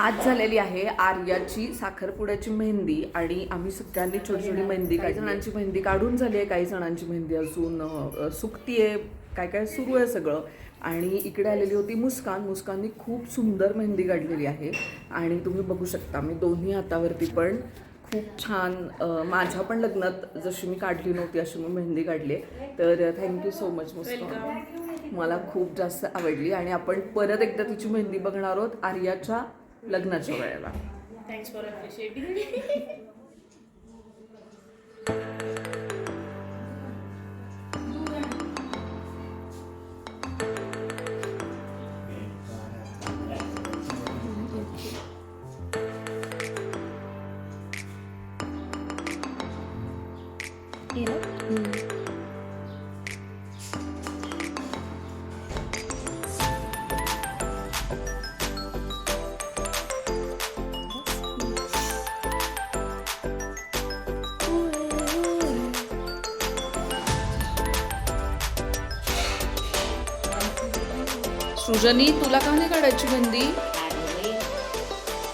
आज झालेली आहे आर्याची साखरपुड्याची मेहंदी आणि आम्ही सगळ्यांनी छोटी छोटी मेहंदी काही जणांची मेहंदी काढून झाली आहे काही जणांची मेहंदी अजून सुकती आहे काय काय सुरू आहे सगळं. आणि इकडे आलेली होती मुस्कान. मुस्काननी खूप सुंदर मेहंदी काढलेली आहे. आणि तुम्ही बघू शकता मी दोन्ही हातावरती पण खूप छान माझ्या पण लग्नात जशी मी काढली नव्हती अशी मी मेहंदी काढली आहे. तर थँक्यू सो मच मुस्कान. मला खूप जास्त आवडली. आणि आपण परत एकदा तिची मेहंदी बघणार आहोत आर्याच्या लग्नाच्या वेळेला. थँक्स फॉर अप्रिशिएटिंग सृजनी तुला का नाही काढायची मेहंदी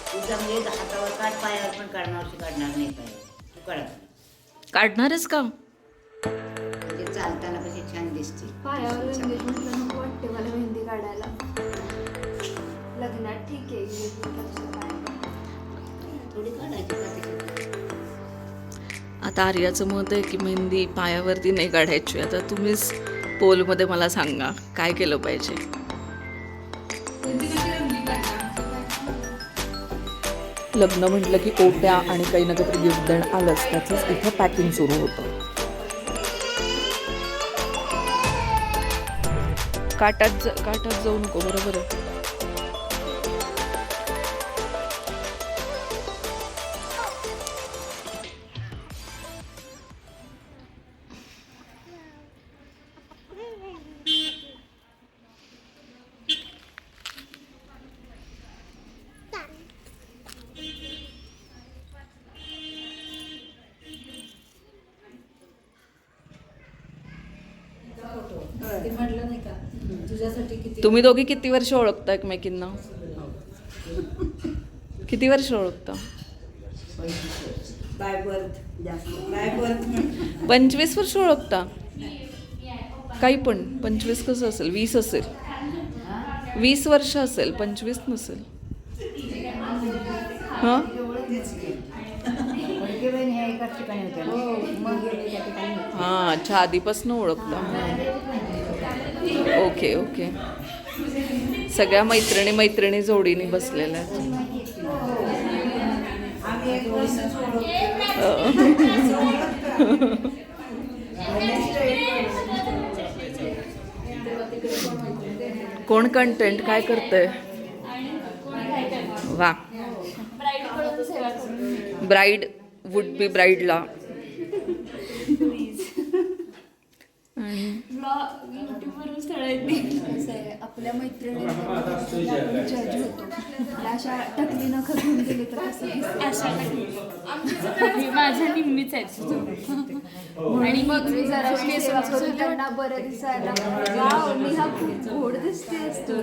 तुझं हातावर काढ पायावर पण काढणार अशी काढणार नाही पाहिजे तू काढत काढणारच का? म्हणजे चालताना कशी छान दिसते पायावर एंगेजमेंटला नको वाटते मला मेहंदी काढायला. लग्नात ठीक आहे engagement थोडी काढायची का त्याच्यात? आता आर्याचं मत आहे की मेहंदी पायावरती नाही काढायची. आता तुम्हीच पोलमध्ये मला सांगा काय केलं पाहिजे? लग्न म्हटलं की ओट्या आणि काही ना काहीतरी गिफ्ट देणं आलंच त्याचंच इथं पॅकिंग सुरू होतं. काटात ज- काटात जाऊ नको बरोबर आहे. तुम्ही दोघी किती वर्ष ओळखता एकमेकींना? किती वर्ष ओळखता? बाय बर्थ जास्त बाय बर्थ पंचवीस वर्ष ओळखता? काही पण पंचवीस कसं असेल? वीस असेल. वीस वर्ष असेल पंचवीस नसेल. हां. हां अच्छा आधीपासून ओळखता. Okay okay. सगळ्या मैत्रिणी मैत्रिणी जोडीने बसलेल्या कोण कंटेंट काय करतंय? वा. ब्राईड वुड बी ब्राईडला आहे आपल्या मैत्रिणींना आपण जज होतो. मला अशा टकली नख घेऊन गेले तर कसं दिसतं? अशा माझ्या निम्मीच आणि मग मी जरा त्यांना बरं दिसायला. नेहा खूप गोड दिसतेस तू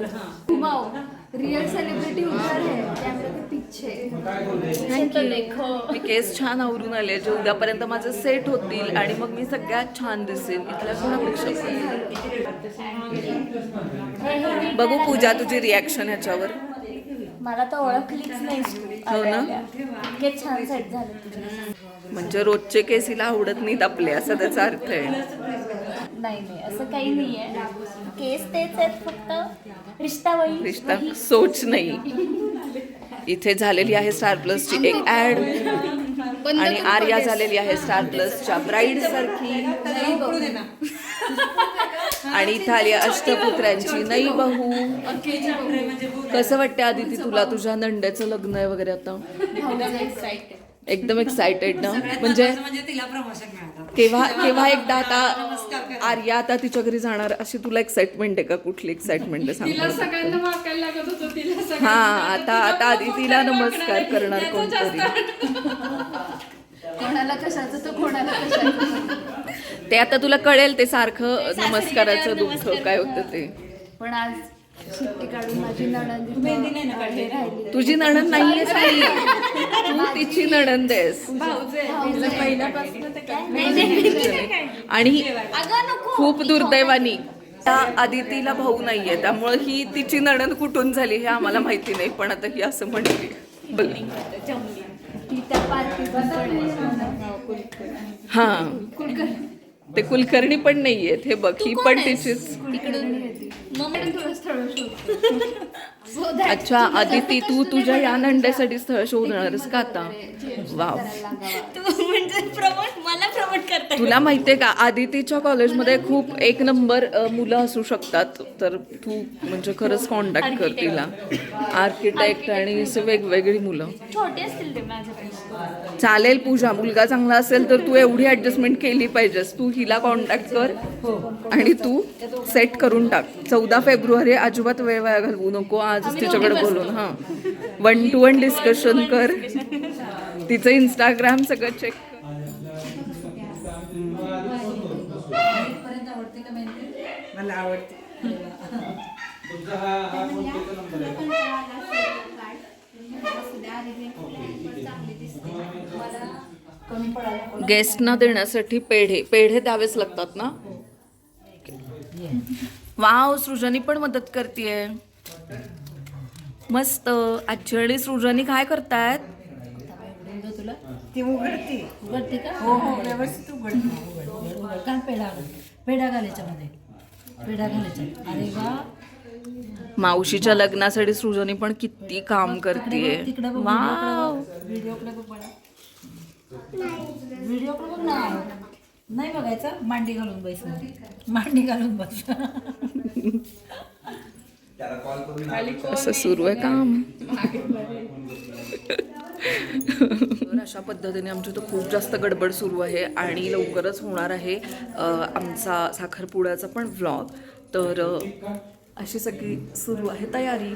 घुमाव रिअल सेलिब्रिटी उधर है कॅमेरा के पीछे देखो मी केस छान आवरून आले जे उद्यापर्यंत माझे सेट होतील आणि मग मी सगळ्यात छान दिसेन इथल्या कोणापेक्षा पण. बघू पूजा तुझी रिॲक्शन ह्याच्यावर. मला तर ओळखलीच नाही हो ना? इतके छान सेट झाले तुझे म्हणजे रोजचे केस हिला आवडत नाहीत आपले असा त्याचा अर्थ आहे. नाही नाही. असं काही नाही आहे. केस तेच आहेत फक्त. रिश्ता वही रिश्ता सोच नाही. इथे झालेली आहे स्टार प्लसची एक ऍड. आणि आर्या झालेली आहे स्टार प्लसच्या ब्राईड सारखी. आणि इथं आली अष्टपुत्र्यांची नई बहू. कसं वाटतं आदिती तुला तुझ्या नंड्याचं लग्न आहे वगैरे आता? एकदम एक्सायटेड ना. म्हणजे म्हणजे तिला प्रमोशन मिळालं. केव्हा केव्हा एकदा आता आर्या आता तिच्या घरी जाणार अशी तुला एक्साइटमेंट आहे का? कुठली एक्साइटमेंट आहे? सांग. हा आता आता आधी तिला नमस्कार करणार कोणतरी. कोणाला कशाचं तर कोणाला कशाचं. ते आता तुला कळेल ते सारखं नमस्काराचं दुःख काय होतं ते. पण आज सुट्टी काढून माझी नणंद तुझी नणंद नाहीये साई तू तिची नणंद आहेस. आणि खूप दुर्दैवानी. त्या आदितीला भाऊ नाहीये त्यामुळे ही तिची नणंद कुठून झाली हे आम्हाला माहिती नाही पण आता ही असं म्हणली. बोल. ती त्या पार्टीत पण आहे. हा ते कुलकर्णी पण नाहीयेत हे बघ ही पण तिचीच. अच्छा आदिती तू तुझ्या या नंड्यासाठी स्थळ शोधणारस का आता? वाव. तू म्हणजे प्रमोट मला प्रमोट करता तुला माहितीये का आदितीच्या कॉलेजमध्ये खूप एक नंबर अ, मुलं असू शकतात. तर तू म्हणजे खरंच कॉन्टॅक्ट कर तिला. आर्किटेक्ट आणि असे वेगवेगळी मुलं. छोटे असतील ते माझ्यापेक्षा चालेल पूजा मुलगा चांगला असेल तर तू एवढी ऍडजस्टमेंट केली पाहिजेस. तू हिला कॉन्टॅक्ट कर आणि तू सेट करून टाक. चौदा फेब्रुवारी अजिबात वेळ वाया घालवू नको. आजच तिच्याकडे बोलून हां. वन टू वन डिस्कशन कर. तिचं इंस्टाग्राम सगळं चेक मला आवडते. गेस्टना देण्यासाठी पेढे पेढे द्यावेच लागतात ना? वाव सृजनी पण मदत करतेय. मस्त. आजची आणि सृजनी काय करतायत ती उघडते. उघडते का? हो हो व्यवस्थित उघडते. उघड उघड का पेढा घाल. पेढा घालायच्या. पेढा अरे वा. मावशीच्या लग्नासाठी सृजनी पण किती काम ना. नाही बघायचा? मांडी घालून बस. मांडी घालून बस. असं सुरू आहे काम. तर अशा पद्धतीने आमची तर खूप जास्त गडबड सुरू आहे आणि लवकरच होणार आहे आमचा साखरपुड्याचा पण व्लॉग तर अशी सगळी सुरू आहे तयारी.